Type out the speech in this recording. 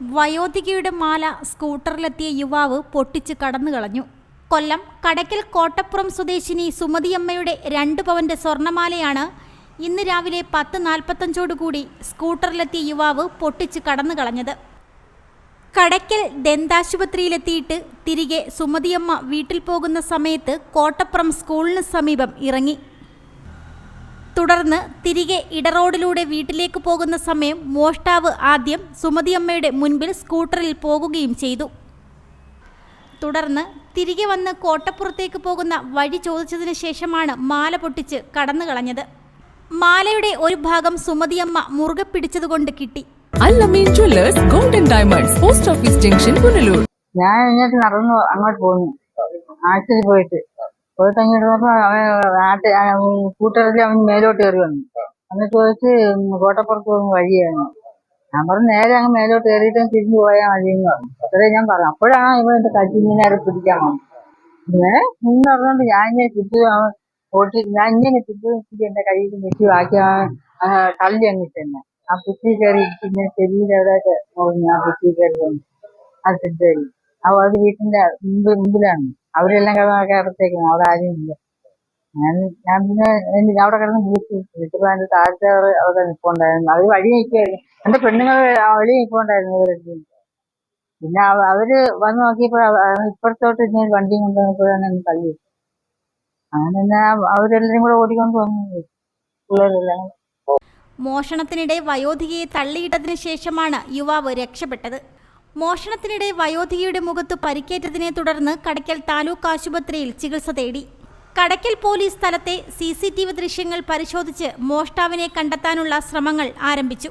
വയോധികയുടെ മാല സ്കൂട്ടറിലെത്തിയ യുവാവ് പൊട്ടിച്ച് കടന്നു കളഞ്ഞു. കൊല്ലം കടയ്ക്കൽ കോട്ടപ്പുറം സ്വദേശിനി സുമതിയമ്മയുടെ രണ്ട് പവന്റെ സ്വർണമാലയാണ് ഇന്ന് രാവിലെ പത്ത് നാൽപ്പത്തഞ്ചോടുകൂടി സ്കൂട്ടറിലെത്തിയ യുവാവ് പൊട്ടിച്ച് കടന്നു കളഞ്ഞത്. കടയ്ക്കൽ ദന്താശുപത്രിയിലെത്തിയിട്ട് തിരികെ സുമതിയമ്മ വീട്ടിൽ പോകുന്ന സമയത്ത് കോട്ടപ്പുറം സ്കൂളിന് സമീപം ഇറങ്ങി. തുടർന്ന് തിരികെ ഇടറോഡിലൂടെ വീട്ടിലേക്ക് പോകുന്ന സമയം മോഷ്ടാവ് ആദ്യം സുമതിയമ്മയുടെ മുൻപിൽ സ്കൂട്ടറിൽ പോകുകയും ചെയ്തു. തുടർന്ന് തിരികെ വന്ന് കോട്ടപ്പുറത്തേക്ക് പോകുന്ന വഴി ചോദിച്ചതിന് ശേഷമാണ് മാല പൊട്ടിച്ച് കടന്നു കളഞ്ഞത്. മാലയുടെ ഒരു ഭാഗം സുമതിയമ്മ മുറുകെ പിടിച്ചതുകൊണ്ട് കിട്ടി. Allameen jewellers golden diamonds post office junction Punalur. ഞാൻ ഇങ്ങോട്ട് നടന്നു അങ്ങോട്ട് പോന്നു. ആശുപത്രി പോയിട്ട്. പോയിട്ട് അങ്ങോട്ട് നോക്കുമ്പോ അവൻ കൂട്ടത്തിൽ അവൻ മേലോട്ട് കയറി വന്നു. അന്ന് ചോദിച്ച് കോട്ടപ്പുറത്ത് പോകുന്ന വഴിയാണ്? ഞാൻ പറഞ്ഞു നേരെ അങ്ങ് മേലോട്ട് കയറിയിട്ട് തിരിഞ്ഞു പോയാൽ മതി എന്ന് പറഞ്ഞു. അത്രേ ഞാൻ പറഞ്ഞു. അപ്പോഴാണ് ഇവൻ എന്റെ കച്ചിങ്ങനെ പിടിക്കാൻ വന്നു ഇങ്ങനെ നിന്ന് പറഞ്ഞോണ്ട് ഞാൻ ഇങ്ങനെ ചുറ്റു ഓട്ടി ഞാൻ ഇങ്ങനെ ചുറ്റു എന്റെ കയ്യിൽ വെച്ച് ബാക്കി തള്ളി അങ്ങിട്ടെന്നെ ആ കുത്തി കയറി പിന്നെ ശരീരം ആ കുത്തി കയറി വന്നു. ആ അപ്പൊ അത് വീട്ടിന്റെ മുമ്പിലാണ്. അവരെല്ലാം കിടത്തേക്കാണ് അവിടെ ആരും ഇല്ല ഞാൻ ഞാൻ പിന്നെ എനിക്ക് അവിടെ കിടന്ന് വിളിച്ചു വിളിച്ചപ്പോ അതിന്റെ താഴത്തെ അവിടെ നിൽപ്പുണ്ടായിരുന്നു. അവർ വഴി നിൽക്കുമായിരുന്നു എന്റെ പെണ്ണുങ്ങൾ വഴി നിൽപ്പുണ്ടായിരുന്നു ഇവരൊക്കെ. പിന്നെ അവർ വന്ന് നോക്കിയപ്പോ അവ- അവൻ ഇപ്പുറത്തോട്ട് ഇനി വണ്ടി കൊണ്ടുവന്നപ്പോഴാണ് എന്നെ തള്ളി. അങ്ങനെ തന്നെ അവരെല്ലാരും കൂടെ ഓടിക്കൊണ്ട് വന്നു. പിള്ളേരെല്ലാം മോഷണത്തിനിടെ വയോധികയെ തള്ളിയിട്ടതിനു ശേഷമാണ് യുവാവ് രക്ഷപ്പെട്ടത്. മോഷണത്തിനിടെ വയോധികയുടെ മുഖത്ത് പരിക്കേറ്റതിനെ തുടർന്ന് കടയ്ക്കൽ താലൂക്ക് ആശുപത്രിയിൽ ചികിത്സ തേടി. കടയ്ക്കൽ പോലീസ് സ്ഥലത്തെ സി സി ടി വി ദൃശ്യങ്ങൾ പരിശോധിച്ച് മോഷ്ടാവിനെ കണ്ടെത്താനുള്ള ശ്രമങ്ങൾ ആരംഭിച്ചു.